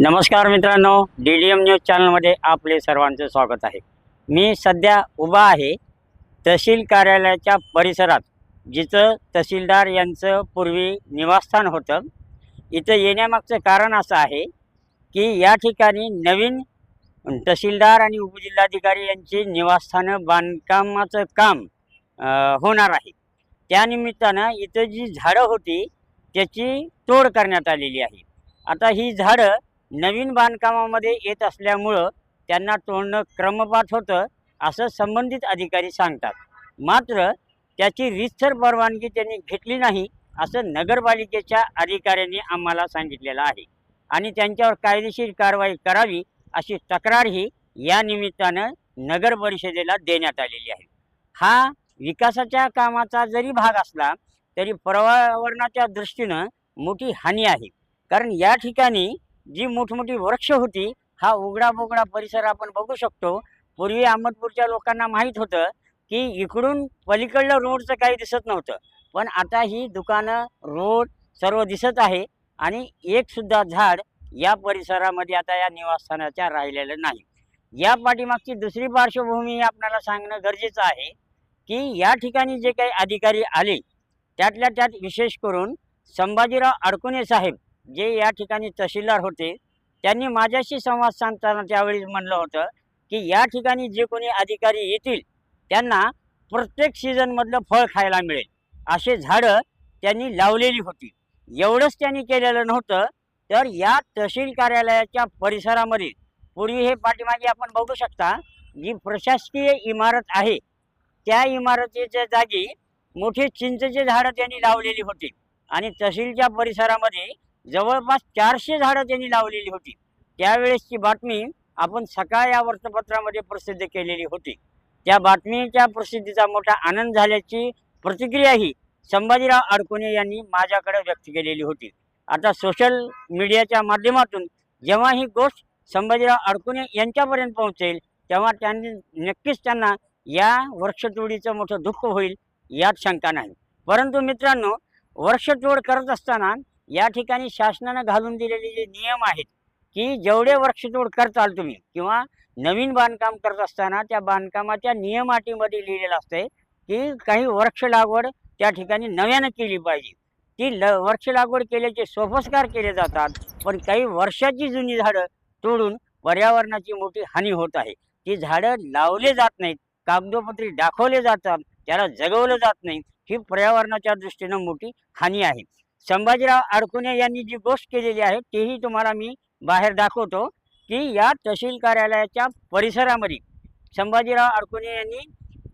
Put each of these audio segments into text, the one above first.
नमस्कार मित्रांनो D D M news चॅनलमध्ये आपले सर्वांचं स्वागत आहे. मी सध्या उभा आहे तहसील कार्यालयाच्या परिसरात जिथं तहसीलदार यांचं पूर्वी निवासस्थान होतं. इथं येण्यामागचं कारण असं आहे की या ठिकाणी नवीन तहसीलदार आणि उपजिल्हाधिकारी यांची निवासस्थानं बांधकामाचं काम होणार आहे. त्यानिमित्तानं इथं जी झाडं होती त्याची तोड करण्यात आलेली आहे. आता ही झाडं नवीन बांधकामामध्ये येत असल्यामुळं त्यांना तोडणं क्रमपात होतं असं संबंधित अधिकारी सांगतात. मात्र त्याची रीतसर परवानगी त्यांनी घेतली नाही असं नगरपालिकेच्या अधिकाऱ्यांनी आम्हाला सांगितलेलं आहे. आणि त्यांच्यावर कायदेशीर कारवाई करावी अशी तक्रारही या निमित्तानं नगर परिषदेला देण्यात आलेली आहे. हा विकासाच्या कामाचा जरी भाग असला तरी पर्यावरणाच्या दृष्टीनं मोठी हानी आहे. कारण या ठिकाणी जी मोठमोठी वृक्ष होती हा उघडा बोगडा परिसर आपण बघू शकतो. पूर्वी अहमदपूरच्या लोकांना माहीत होतं की इकडून पलीकडलं रोडचं काही दिसत नव्हतं. पण आता ही दुकानं रोड सर्व दिसत आहे आणि एकसुद्धा झाड या परिसरामध्ये आता या निवासस्थानाच्या राहिलेलं नाही. या पाठीमागची दुसरी पार्श्वभूमी आपल्याला सांगणं गरजेचं आहे की या ठिकाणी जे काही अधिकारी आले त्यातल्या त्यात विशेष करून संभाजीराव अडकुने साहेब जे या ठिकाणी तहसीलदार होते त्यांनी माझ्याशी संवाद साधताना त्यावेळी म्हणलं होतं की या ठिकाणी जे कोणी अधिकारी येतील त्यांना प्रत्येक सीझनमधलं फळ खायला मिळेल. असे झाडं त्यांनी लावलेली होती. एवढंच त्यांनी केलेलं नव्हतं तर या तहसील कार्यालयाच्या परिसरामध्ये पूर्वी हे पाठीमागे आपण बघू शकता जी प्रशासकीय इमारत आहे त्या इमारतीच्या जागी मोठी चिंचेचे झाडं त्यांनी लावलेली होती. आणि तहसीलच्या परिसरामध्ये जवळपास चारशे झाडं त्यांनी लावलेली होती. त्यावेळेसची बातमी आपण सकाळ या वृत्तपत्रामध्ये प्रसिद्ध केलेली होती. त्या बातमीच्या प्रसिद्धीचा मोठा आनंद झाल्याची प्रतिक्रियाही संभाजीराव अडकुणे यांनी माझ्याकडे व्यक्त केलेली होती. आता सोशल मीडियाच्या माध्यमातून जेव्हा ही गोष्ट संभाजीराव अडकुणे यांच्यापर्यंत पोहोचेल तेव्हा त्यांनी नक्कीच त्यांना या वृक्षतोडीचं मोठं दुःख होईल यात शंका नाही. परंतु मित्रांनो वृक्षतोड करत असताना या ठिकाणी शासनानं घालून दिलेले जे नियम आहेत की जेवढे वृक्षतोड करताल तुम्ही किंवा नवीन बांधकाम करत असताना त्या बांधकामाच्या नियमाटीमध्ये लिहिलेलं असतंय की काही वृक्ष लागवड त्या ठिकाणी नव्यानं केली पाहिजे. ती ल वृक्ष लागवड केल्याचे सोपस्कार केले जातात पण काही वर्षाची जुनी झाडं तोडून पर्यावरणाची मोठी हानी होत आहे. ती झाडं लावले जात नाहीत कागदोपत्री दाखवले जातात त्याला जगवलं जात नाही ही पर्यावरणाच्या दृष्टीनं मोठी हानी आहे. संभाजीराव अडकुणे यांनी जी गोष्ट केलेली आहे तेही तुम्हाला मी बाहेर दाखवतो की या तहसील कार्यालयाच्या परिसरामध्ये संभाजीराव अडकुणे यांनी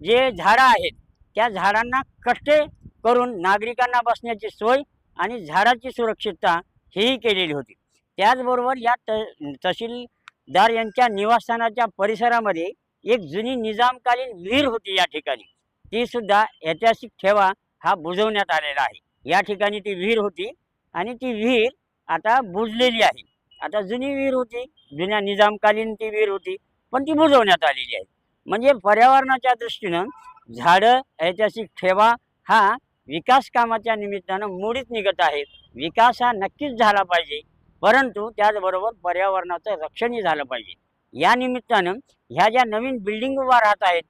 जे झाडं आहेत त्या झाडांना कष्टे करून नागरिकांना बसण्याची सोय आणि झाडाची सुरक्षितता हेही केलेली होती. त्याचबरोबर या त तहसीलदार यांच्या निवासस्थानाच्या परिसरामध्ये एक जुनी निजामकालीन विहीर होती या ठिकाणी. ती सुद्धा ऐतिहासिक ठेवा हा बुजवण्यात आलेला आहे. या ठिकाणी ती विहीर होती आणि ती विहीर आता बुजलेली आहे. आता जुनी विहीर होती जुन्या निजामकालीन ती विहीर होती पण ती बुजवण्यात आलेली आहे. म्हणजे पर्यावरणाच्या दृष्टीनं झाडं ऐतिहासिक ठेवा हा विकास कामाच्या निमित्तानं मोडीत निघत आहे. विकास हा नक्कीच झाला पाहिजे परंतु त्याचबरोबर पर्यावरणाचं रक्षणही झालं पाहिजे. या निमित्तानं ह्या ज्या नवीन बिल्डिंग उभा राहत आहेत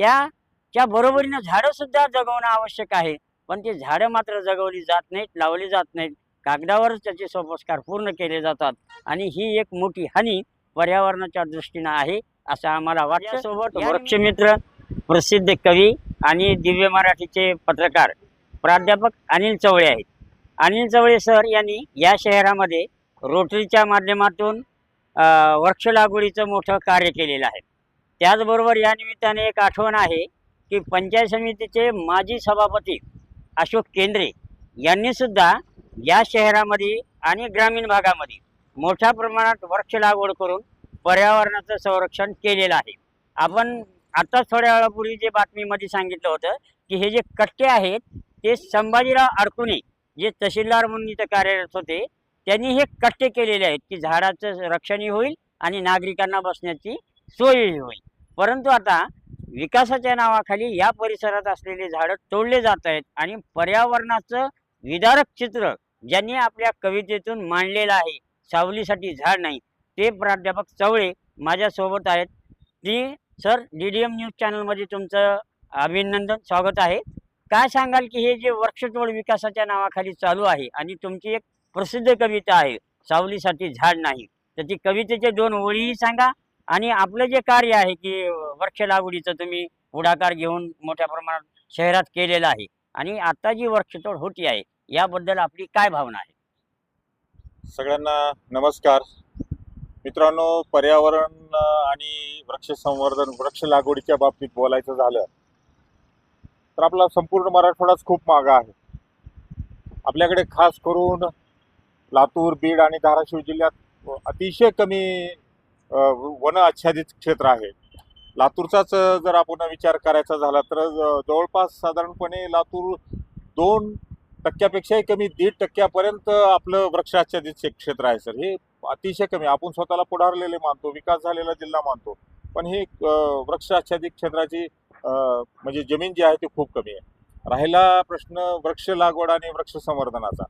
त्याच्या बरोबरीनं झाडंसुद्धा जगवणं आवश्यक आहे. पण ते झाडं मात्र जगवली जात नाहीत लावली जात नाहीत. कागदावरच त्याचे सोपस्कार पूर्ण केले जातात. आणि ही एक मोठी हानी पर्यावरणाच्या दृष्टीनं आहे असं आम्हाला वाटतं. सोबत वृक्षमित्र प्रसिद्ध कवी आणि दिव्य मराठीचे पत्रकार प्राध्यापक अनिल चवळे आहेत. अनिल चवळे सर यांनी या शहरामध्ये रोटरीच्या माध्यमातून वृक्ष लागवडीचं मोठं कार्य केलेलं आहे. त्याचबरोबर या निमित्ताने एक आठवण आहे की पंचायत समितीचे माजी सभापती अशोक केंद्रे यांनी सुद्धा या शहरामध्ये आणि ग्रामीण भागामध्ये मोठ्या प्रमाणात वृक्ष लागवड करून पर्यावरणाचं संरक्षण केलेलं आहे. आपण आत्ताच थोड्या वेळापूर्वी जे बातमीमध्ये सांगितलं होतं की हे जे कट्टे आहेत ते संभाजीराव अडकुणे जे तहसीलदार म्हणून इथं कार्यरत होते त्यांनी हे कट्टे केलेले आहेत की झाडाचं रक्षणही होईल आणि नागरिकांना बसण्याची सोयही होईल. परंतु आता विकासाच्या नावाखाली या परिसरात असलेली झाडं तोडले जात आहेत आणि पर्यावरणाचं विदारक चित्र ज्यांनी आपल्या कवितेतून मांडलेलं आहे सावलीसाठी झाड नाही. ते प्राध्यापक चवळे माझ्यासोबत आहेत. ती sir D D M news चॅनलमध्ये तुमचं अभिनंदन स्वागत आहे. काय सांगाल की हे जे वृक्षतोड विकासाच्या नावाखाली चालू आहे आणि तुमची एक प्रसिद्ध कविता आहे सावलीसाठी झाड नाही. तर ती कवितेचे दोन ओळीही सांगा आणि आपलं जे कार्य आहे की वृक्ष लागवडीचं तुम्ही पुढाकार घेऊन मोठ्या प्रमाणात शहरात केलेलं आहे. आणि आता जी वृक्षतोड होती आहे याबद्दल आपली काय भावना आहे? सगळ्यांना नमस्कार. मित्रांनो पर्यावरण आणि वृक्ष संवर्धन वृक्ष लागवडीच्या बाबतीत बोलायचं झालं तर आपला संपूर्ण मराठवाडाच खूप मागा आहे. आपल्याकडे खास करून लातूर बीड आणि धाराशिव जिल्ह्यात अतिशय कमी वन आच्छादित क्षेत्र आहे. लातूरचाच जर आपण विचार करायचा झाला तर ज- जवळपास साधारणपणे लातूर दोन टक्क्यापेक्षाही कमी दीड टक्क्यापर्यंत आपलं वृक्ष आच्छादित क्षेत्र आहे सर. हे अतिशय कमी. आपण स्वतःला पुढारलेले मानतो विकास झालेला जिल्हा मानतो. पण हे वृक्ष आच्छादित क्षेत्राची म्हणजे जमीन जी आहे ती खूप कमी आहे. राहिला प्रश्न वृक्ष लागवड आणि वृक्ष संवर्धनाचा.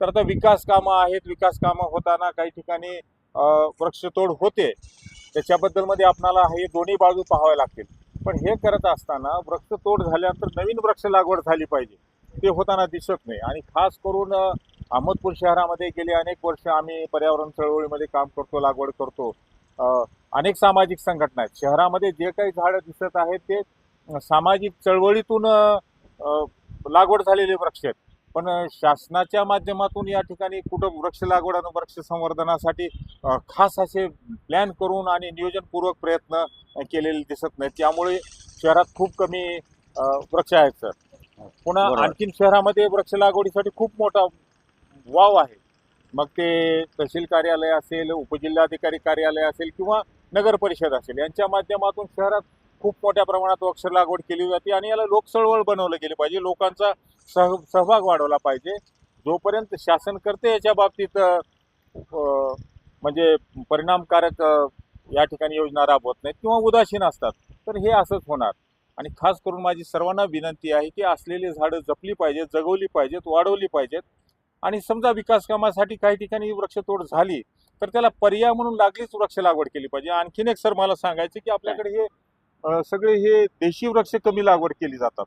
तर आता विकास कामं आहेत. विकास कामं होताना काही ठिकाणी वृक्षतोड होते त्याच्याबद्दलमध्ये आपणाला हे दोन्ही बाजू पाहाव्या लागतील. पण हे करत असताना वृक्षतोड झाल्यानंतर नवीन वृक्ष लागवड झाली पाहिजे ते होताना दिसत नाही. आणि खास करून अहमदपूर शहरामध्ये गेले अनेक वर्ष आम्ही पर्यावरण चळवळीमध्ये काम करतो लागवड करतो. अनेक सामाजिक संघटना आहेत. शहरामध्ये जे काही झाडं दिसत आहेत ते सामाजिक चळवळीतून लागवड झालेले वृक्ष आहेत. पण शासनाच्या माध्यमातून या ठिकाणी कुठं वृक्ष लागवड आणि वृक्ष संवर्धनासाठी खास असे प्लॅन करून आणि नियोजनपूर्वक प्रयत्न केलेले दिसत नाहीत. त्यामुळे शहरात खूप कमी वृक्ष आहेत सर. पुन्हा. आणखीन शहरामध्ये वृक्ष लागवडीसाठी खूप मोठा वाव आहे. मग ते तहसील कार्यालय असेल उपजिल्हाधिकारी कार्यालय असेल किंवा नगर परिषद असेल यांच्या माध्यमातून शहरात खूप मोठ्या प्रमाणात वृक्ष लागवड केली जाते आणि याला लोकचळवळ बनवलं गेली पाहिजे. लोकांचा सह सहभाग वाढवला पाहिजे. जोपर्यंत शासन करते याच्या बाबतीत म्हणजे परिणामकारक या ठिकाणी योजना राबवत नाहीत किंवा उदासीन असतात तर हे असंच होणार. आणि खास करून माझी सर्वांना विनंती आहे की असलेली झाडं जपली पाहिजेत जगवली पाहिजेत वाढवली पाहिजेत. आणि समजा विकास कामासाठी काही ठिकाणी वृक्षतोड झाली तर त्याला पर्याय म्हणून लागलीच वृक्ष लागवड केली पाहिजे. आणखीन एक सर मला सांगायचं की आपल्याकडे हे सगळे हे देशी वृक्ष कमी लागवड केली जातात.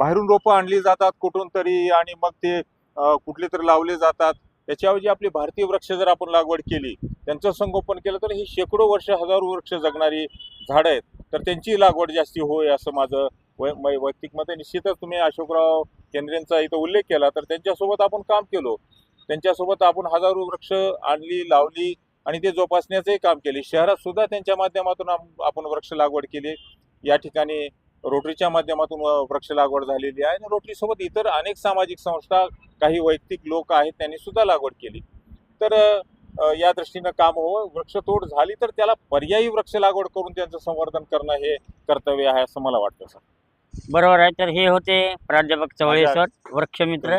बाहेरून रोपं आणली जातात कुठून तरी आणि मग ते कुठले तरी लावले जातात. त्याच्याऐवजी आपली भारतीय वृक्ष जर आपण लागवड केली त्यांचं संगोपन केलं तर हे शेकडो वर्ष हजारो वृक्ष जगणारी झाडं आहेत. तर त्यांची लागवड जास्ती होय असं माझं वै वैयक्तिक मत आहे. निश्चितच तुम्ही अशोकराव केंद्रेंचा इथं उल्लेख केला तर त्यांच्यासोबत आपण काम केलो. त्यांच्यासोबत आपण हजारो वृक्ष आणली लावली आणि ते जोपासण्याचंही काम केले. शहरात सुद्धा त्यांच्या माध्यमातून आपण वृक्ष लागवड केली. या ठिकाणी रोटरीच्या माध्यमातून वृक्ष लागवड झालेली आहे. आणि रोटरीसोबत इतर अनेक सामाजिक संस्था काही वैयक्तिक लोक आहेत त्यांनी सुद्धा लागवड केली. तर या दृष्टीनं काम व्हावं. वृक्षतोड झाली तर त्याला पर्यायी वृक्ष लागवड करून त्यांचं संवर्धन करणं हे कर्तव्य आहे असं मला वाटतं सर. बरोबर आहे. तर हे होते प्राध्यापक चवळे सर वृक्षमित्र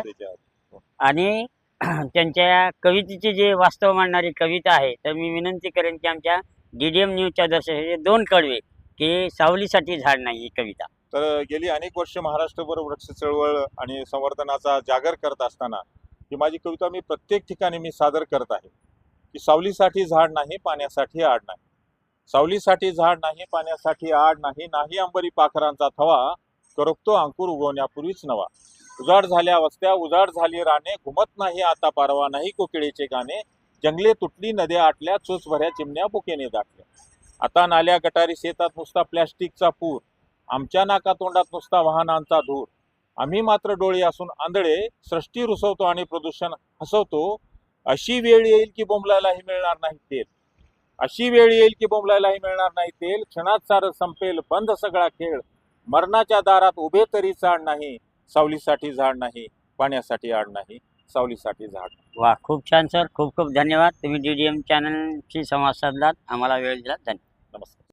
आणि त्यांच्या कवितेची जे वास्तव मांडणारी कविता आहे तर मी विनंती करेन की आमच्या डी डी एम न्यूजच्या दर्शकाचे दोन कडवे की सावलीसाठी झाड नाही ही कविता. तर गेली अनेक वर्ष महाराष्ट्रभर वृक्ष चळवळ आणि संवर्धनाचा जागर करत असताना ही माझी कविता मी प्रत्येक ठिकाणी मी सादर करत आहे. की सावलीसाठी झाड नाही पाण्यासाठी आड नाही. सावलीसाठी झाड नाही पाण्यासाठी आड नाही नाही अंबरी पाखरांचा थवा करपतो अंकुर उगवण्यापूर्वीच नवा. उजाड झाल्या वस्त्या उजाड झाली राणे घुमत नाही आता पारवा नाही कोकिळेचे गाणे. जंगले तुटली नद्या आटल्या चोचभऱ्या चिमण्या बुकेने दाटल्या. आता नाल्या गटारी शेतात नुसता प्लॅस्टिकचा पूर. आमच्या नाकातोंडात नुसता वाहनांचा धूर. आम्ही मात्र डोळे असून आंधळे सृष्टी रुसवतो आणि प्रदूषण हसवतो. अशी वेळ येईल की बोंबलायलाही मिळणार नाही तेल. अशी वेळ येईल की बोंबलायलाही मिळणार नाही तेल. क्षणात सारं संपेल बंद सगळा खेळ. मरणाच्या दारात उभे तरी चाड नाही. सावलीसाठी झाड नाही पाण्यासाठी आड नाही सावलीसाठी झाड. वा खूप छान सर खूप खूप धन्यवाद. तुम्ही डी डी एम चॅनलशी संवाद साधलात. आम्हाला वेळ दिला धन्यवाद. नमस्कार.